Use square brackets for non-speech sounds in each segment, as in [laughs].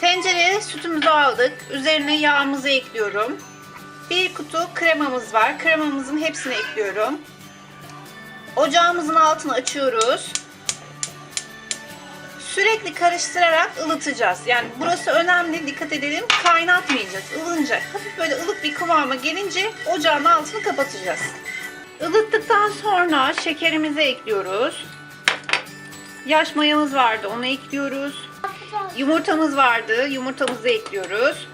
Tencereye sütümüzü aldık. Üzerine yağımızı ekliyorum. Bir kutu kremamız var. Kremamızın hepsini ekliyorum. Ocağımızın altını açıyoruz. Sürekli karıştırarak ılıtacağız. Yani burası önemli. Dikkat edelim. Kaynatmayacağız. ılınacak. Hafif böyle ılık bir kıvama gelince ocağın altını kapatacağız. Ilıttıktan sonra şekerimizi ekliyoruz. Yaş mayamız vardı. Onu ekliyoruz. Yumurtamız vardı. Yumurtamızı ekliyoruz.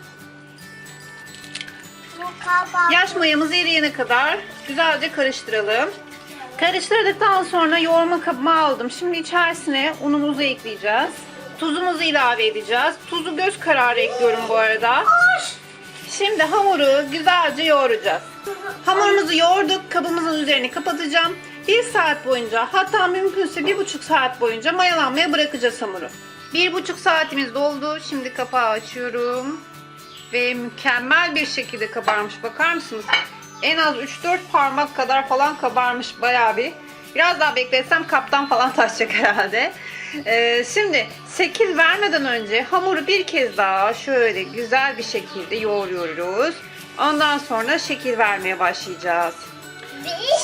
Yaş mayamız eriyene kadar güzelce karıştıralım. Karıştırdıktan sonra yoğurma kabıma aldım. Şimdi içerisine unumuzu ekleyeceğiz. Tuzumuzu ilave edeceğiz. Tuzu göz kararı ekliyorum bu arada. Şimdi hamuru güzelce yoğuracağız. Hamurumuzu yoğurduk. Kabımızın üzerini kapatacağım. Bir saat boyunca hatta mümkünse bir buçuk saat boyunca mayalanmaya bırakacağız hamuru. Bir buçuk saatimiz doldu. Şimdi kapağı açıyorum. Ve mükemmel bir şekilde kabarmış. Bakar mısınız? En az 3-4 parmak kadar falan kabarmış bayağı bir. Biraz daha bekletsem kaptan falan [laughs] taşacak herhalde. Ee, şimdi şekil vermeden önce hamuru bir kez daha şöyle güzel bir şekilde yoğuruyoruz. Ondan sonra şekil vermeye başlayacağız.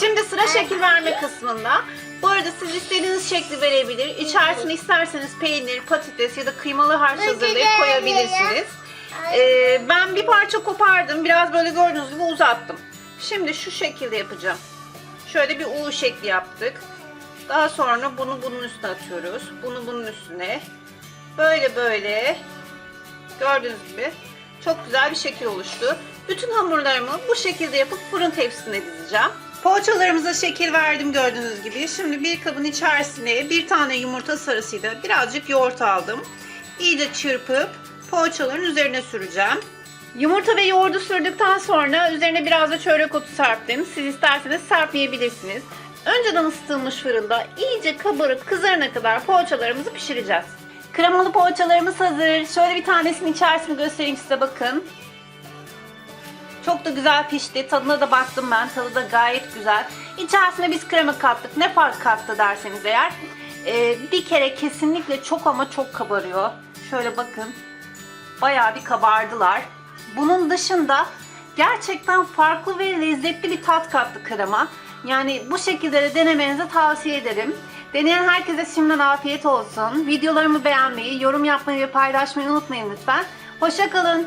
Şimdi sıra şekil verme kısmında. Bu arada siz istediğiniz şekli verebilir. İçerisine isterseniz peynir, patates ya da kıymalı harç hazırlayıp koyabilirsiniz. Ee, ben bir parça kopardım. Biraz böyle gördüğünüz gibi uzattım. Şimdi şu şekilde yapacağım. Şöyle bir U şekli yaptık. Daha sonra bunu bunun üstüne atıyoruz. Bunu bunun üstüne. Böyle böyle. Gördüğünüz gibi çok güzel bir şekil oluştu. Bütün hamurlarımı bu şekilde yapıp fırın tepsisine dizeceğim. Poğaçalarımıza şekil verdim gördüğünüz gibi. Şimdi bir kabın içerisine bir tane yumurta sarısıyla birazcık yoğurt aldım. İyice çırpıp poğaçaların üzerine süreceğim. Yumurta ve yoğurdu sürdükten sonra üzerine biraz da çörek otu serptim. Siz isterseniz serpmeyebilirsiniz. Önceden ısıtılmış fırında iyice kabarıp kızarana kadar poğaçalarımızı pişireceğiz. Kremalı poğaçalarımız hazır. Şöyle bir tanesinin içerisini göstereyim size bakın. Çok da güzel pişti. Tadına da baktım ben. Tadı da gayet güzel. İçerisine biz krema kattık. Ne fark kattı derseniz eğer. Ee, bir kere kesinlikle çok ama çok kabarıyor. Şöyle bakın. Bayağı bir kabardılar. Bunun dışında gerçekten farklı ve lezzetli bir tat kattı krema. Yani bu şekilde de denemenizi tavsiye ederim. Deneyen herkese şimdiden afiyet olsun. Videolarımı beğenmeyi, yorum yapmayı ve paylaşmayı unutmayın lütfen. Hoşçakalın.